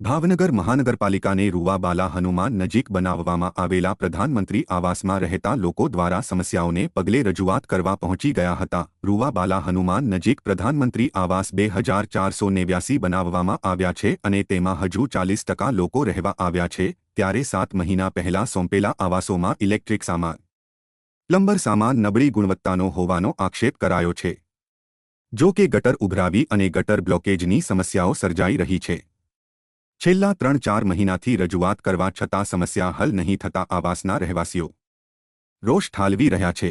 ભાવનગર મહાનગરપાલિકાને રૂવાબાલા હનુમાન નજીક બનાવવામાં આવેલા પ્રધાનમંત્રી આવાસમાં રહેતા લોકો દ્વારા સમસ્યાઓને પગલે રજૂઆત કરવા પહોંચી ગયા હતા. રૂવાબાલા હનુમાન નજીક પ્રધાનમંત્રી આવાસ બે હજાર ચારસો નેવ્યાસી બનાવવામાં આવ્યા છે અને તેમાં હજુ ચાલીસ ટકા લોકો રહેવા આવ્યા છે, ત્યારે સાત મહિના પહેલા સોંપેલા આવાસોમાં ઇલેક્ટ્રિક સામાન, પ્લમ્બર સામાન નબળી ગુણવત્તાનો હોવાનો આક્ષેપ કરાયો છે. જો કે ગટર ઉભરાવી અને ગટર બ્લોકેજની સમસ્યાઓ સર્જાઈ રહી છે. છેલ્લા ત્રણ ચાર મહિનાથી રજૂઆત કરવા છતાં સમસ્યા હલ નહીં થતા આવાસના રહેવાસીઓ રોષ ઠાલવી રહ્યા છે.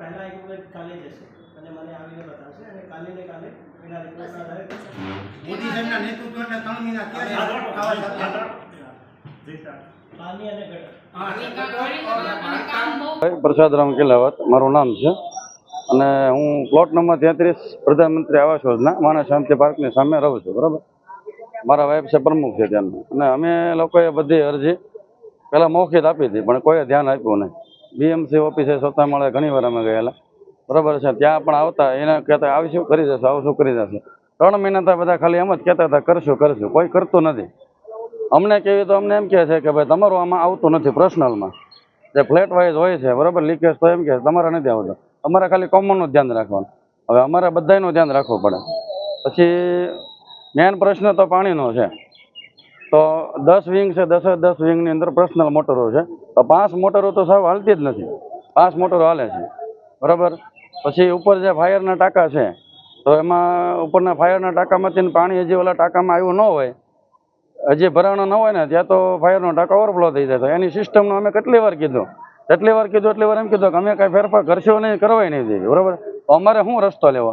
પહેલા એક વખત કાલે જશે અને મને આવીને બતાવશે અને કાલે ને કાલે એના રિપોર્ટના આધારે મોદી સાહેબના નેતૃત્વના ત્રણ મહિના ગટર પ્રસાદરામ કિલાવત મારું નામ છે. અને હું પ્લોટ નંબર તેત્રીસ પ્રધાનમંત્રી આવાસ યોજના માણસ શાંતિ પાર્કની સામે રહું છું બરાબર? મારા વાઇફ છે પ્રમુખ છે ત્યાંના. અને અમે લોકોએ બધી અરજી પહેલાં મૌખિત આપી હતી પણ કોઈએ ધ્યાન આપ્યું નહીં. બીએમસી ઓફિસે સ્વતઃ મળે, ઘણી વાર અમે ગયેલા. બરાબર છે, ત્યાં પણ આવતા, એને કહેતા આવીશું કરી જશે શું કરી જશે? ત્રણ મહિના તો બધા ખાલી એમ જ કહેતા હતા, કરશું કરશું. કોઈ કરતું નથી. અમને કેવી તો અમને એમ કહે છે કે, ભાઈ, તમારું આમાં આવતું નથી પર્સનલમાં જે ફ્લેટ વાઇઝ હોય છે, બરાબર લીકેજ તો એમ કે તમારે નથી આવતું. અમારે ખાલી કોમનનું ધ્યાન રાખવાનું. હવે અમારે બધાનું ધ્યાન રાખવું પડે. પછી મેન પ્રશ્ન તો પાણીનો છે. તો દસ વિંગ છે, દસે દસ વિંગની અંદર પર્સનલ મોટરો છે. તો પાંચ મોટરો તો સાહેબ હાલતી જ નથી. પાંચ મોટરો હાલે છે. બરાબર? પછી ઉપર જે ફાયરના ટાંકા છે, તો એમાં ઉપરના ફાયરના ટાંકામાંથી પાણી હજી ઓલા ટાંકામાં આવ્યું ન હોય, હજી ભરાણો ન હોય ને, ત્યાં તો ફાયરનો ટાંકો ઓવરફ્લો થઈ જાય. તો એની સિસ્ટમનું અમે કેટલી વાર કીધું? જેટલી વાર કીધું? એટલી વાર એમ કીધું કે અમે કાંઈ ફેરફાર કરશો નહીં, કરવાય નહીં દેવી બરાબર? અમારે શું રસ્તો લેવો?